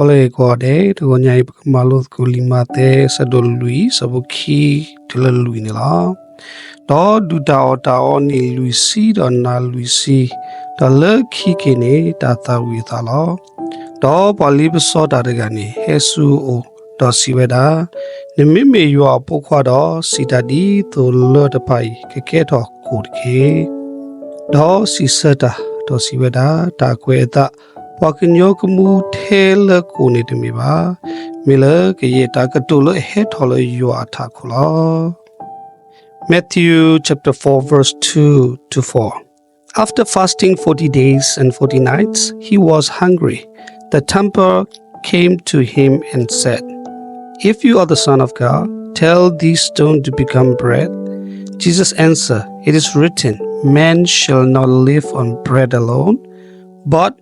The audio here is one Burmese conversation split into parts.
Ole kode to nyai malut kulimate sadol lui sabuki tila lui ni la. Do du da o da o ni lui si do na lui si do le ki ki ni da ta wi ta lo. Do pali so da de ga ni hesu o do si we da ni mi mi yo po kwa do si da di to le de pai ke ke do ko de ke. Do si sa da do si we da da kwe da wakin ba a Matthew chapter 4 verse 2 to 4 After fasting 40 days and 40 nights he was hungry. The tempter came to him and said If you are the son of God tell this stone to become bread. Jesus answered it is written man shall not live on bread alone but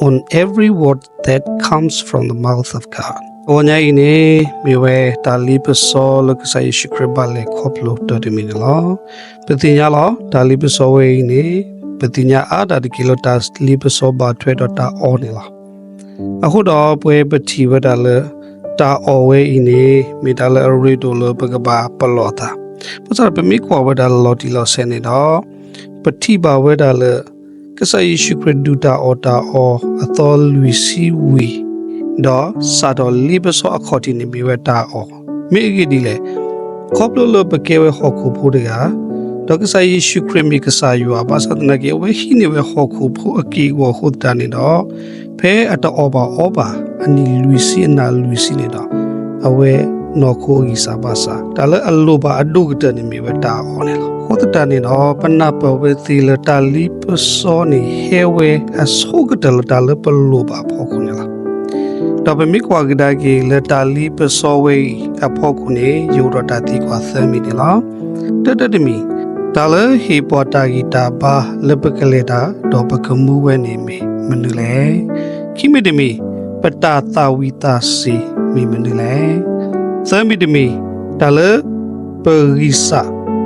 on every word that comes from the mouth of God. Onya ine miwe tali peso lo ksa Yesu kriba le khoplo to de min lo. Petinya lo tali peso we ine petinya ada de kilo tas li peso ba thwe do ta on la. အခုတော့ပွဲပတိဝဒလတာအဝဲအင်းနေမိတလရီတိုလပကဘာပလောတာပစပမိ ကွာဝဒလော်တီလောဆယ်နေတော့ပတိဘာဝဒလကဆာယေရှုခရစ်ဒူတာအော်တာအော်အသောလူစီဝီတော့စာတော်လီဘဆောအခေါ်တီနေမိဝတာအော်မိဂီဒီလေခေါပလိုလပကေဝဟခုဖို့တကဒေါကဆာယေရှုခရစ်မိကဆာယူအဘာသဒနာကေဝဟိနေဝဟခုဖို့အကီဝဟုတ်တန်နေတော့ဖဲအတောဘာအောဘာအနီလူစီနာလူစီနေတော့အဝဲနော်ခိုဂီစာပါစာဒါလည်းအလိုပါအဒုကတနေမိဝတာအော်နေလား ဟောတတနေတော့ပနပဝေသီလတာလီပစောနေဟဲဝဲအဆောကတလတာလပလိုပါဖောခုနေလားတော့ပမိကွာကဒါကေလတာလီပစောဝေအ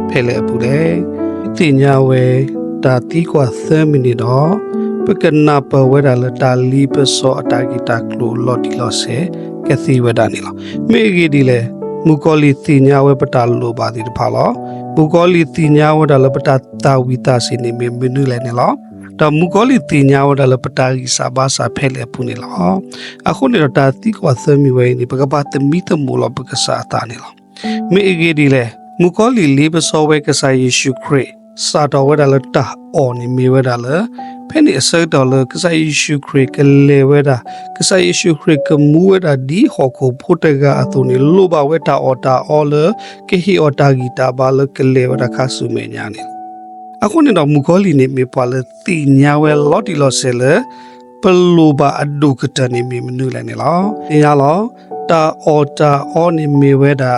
ဖောခုနေယူရတာတီကွာသမီနေလားတတတမီဒါလဟေပေါ်တာဂီတာဘာလပကလေတာတော့ပကမှုဝဲနေမီမနူလေခိမီတမီပတာတာဝီတာစီမီမနူလေသမီတမီဒါလပရိစာဖဲလေပူလေတင်ညာဝဲတာတီကွာ30မိနစ်တော့ပကနာပဝဲတာလတာလီပစောအတာဂီတာကလိုလော်တီလော်ဆေကက်စီဝဲတာနေလားမေဂီဒီလေမူကောလီတင်ညာဝဲပတာလိုပါဒီတဖာလောမူကောလီတင်ညာဝဲတာလပတာတာဝီတာစီနေမမနူလေနေလားတော့မူကောလီတင်ညာဝဲတာလပတာဂီစာဘာစာဖဲလေပူနေလားအခုနေတော့တာတီကွာ30မိဝဲနေပကပါတမီတမူလောပကစားတာနေလားမေဂီဒီလေ မူကောလီလေးပစောဝဲကစားယေရှုခရစ်စာတော်ဝဲဒါလတာအော်နေမီဝဲဒါလဖဲနေအစတော်လကစားယေရှုခရစ်ကလေဝဲဒါကစားယေရှုခရစ်ကမူဝဲဒါဒီဟောကိုဖို့တကအသူနေလိုပါဝဲတာအော်တာအော်လကေဟီအော်တာဂီတာဘာလကလေဝဲဒါခါဆုမေညာနေအခုနေတော့မူကောလီနေမေပါလတီညာဝဲလော်တီလော်ဆဲလပလူပါအဒုကတနေမီမနူလည်းနေလောအင်းရလောတာအော်တာအော်နေမီဝဲဒါ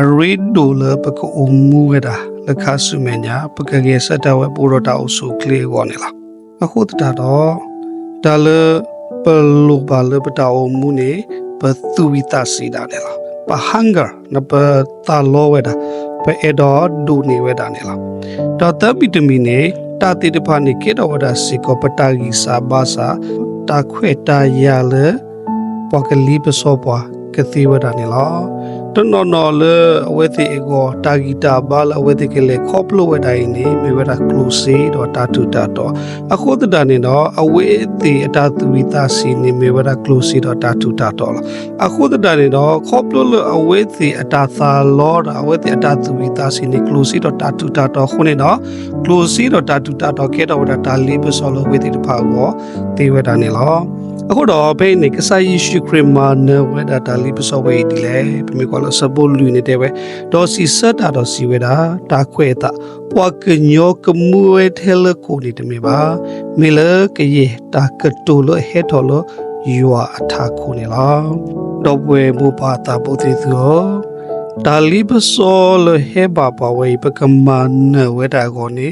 အရီဒိုလပကအုံမူဝဲတာလခါဆုမညာပကကေစတဝဲပူရတာအုဆုကလေးကောနေလားအခုတတာတော့ဒါလပလူပါလပတာအုံမူနေပသူဝိတာစီတာနေလားပဟန်ဂါနပတာလောဝဲတာပအေဒေါ်ဒူနေဝဲတာနေလားတော့တပိတမီနေတာတိတဖာနေကေတော်ဝဒစီကောပတာဂီစာဘာစာတာခွေတာရလေပကလီပစောပွားကတိဝဒနေလား တနော်နော်လေအဝဲတိအကိုတာဂီတာဘာလအဝဲတိကလေခေါပလိုဝဲတိုင်းနေမေဝဒကလုစီတော့တာတူတာတော့အခုတတနေတော့အဝဲတိအတာသူဝိတာစီနေမေဝဒကလုစီတော့တာတူတာတော့အခုတတနေတော့ခေါပလိုလေအဝဲတိအတာသာလောအဝဲတိအတာသူဝိတာစီနေကလုစီတော့တာတူတာတော့ခုနေတော့ကလုစီတော့တာတူတာတော့ခဲတော့ဝဒတာလေးပစောလို့ဝဲတိတဖာကိုတေဝဲတာနေလော အခုတော့ဘယ်နေကစားယေရှုခရစ်မှာနဝဲတာတာလီပစောဝဲဒီလေပြမေကောလစပိုလူနေတဲ့ဝဲဒေါ်စီစတာဒေါ်စီဝဲတာတာခွဲတာပွားကညောကမွေထဲလကိုနေတမေပါမေလကရေတာကတူလဟဲတော်လယူအထာခုနေလားတော့ဝဲမူပါတာပုတိသောတာလီပစောလဟဲဘာပါဝဲပကမန်နဝဲတာကောနေ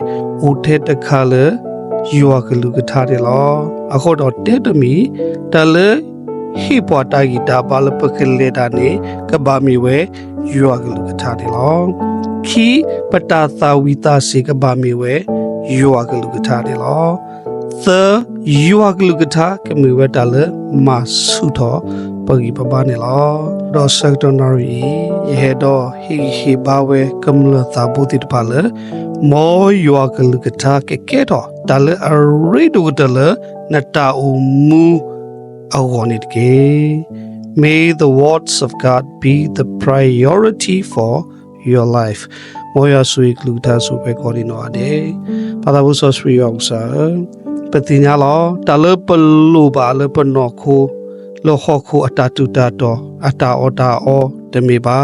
ဦးထဲတခါလေ ယူအကလူကထားတယ်လောအခုတော့တဲ့တမီတလေဟိပွားတာဂီတာဘာလပကလေတာနေကဘာမီဝဲယူအကလူကထားတယ်လောခီပတာသာဝီတာစေကဘာမီဝဲယူအကလူကထားတယ်လောသ the yuwa glugata kemiweta le masutho pagi papa ne la do secondary ye do hi hi bawe kamla tabuti pala mo yuwa glugata ke ke do dale arido dale nata umu agonit ke may the words of god be the priority for your life မောရဆွေကလူတာဆုပဲခေါ်နေတော့တယ်။ဘာသာဘူးဆော့ဆွေရောက်စားပတိညာလောတလပလူပါလပနောခို လောခခိုအတတူတာတော့အတာအော်တာအော်တမေပါ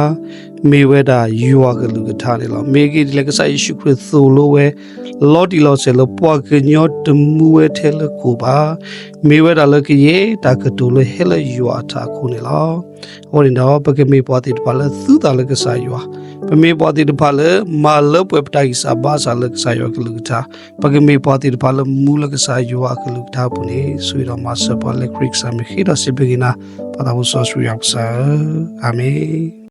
မေဝဒယူဝကလူကထားနေလောမေဂီဒီလကဆိုင်ရှုခရစ်သိုလိုဝဲလော်ဒီလောဆယ်လပွားကညောတမူဝဲထဲလကိုပါမေဝဒလကရေတာကတူလဟဲလယူအတာခုနေလောဟောရင်တော့ပကမေပွားတိတပါလသုတာလကဆိုင်ယူ ပမေပွားတိတပါလမာလပွေပတိုင်စာဘာစာလကဆိုင်ယူကလူကထားပကမေပွားတိတပါလမူလကဆိုင်ယူအကလူကထားပုန်ဆွေတော်မဆပလက်ခရစ်ဆာမခိရစေဘဂိနာပဒါဝဆောဆွေရောက်စာအာမင်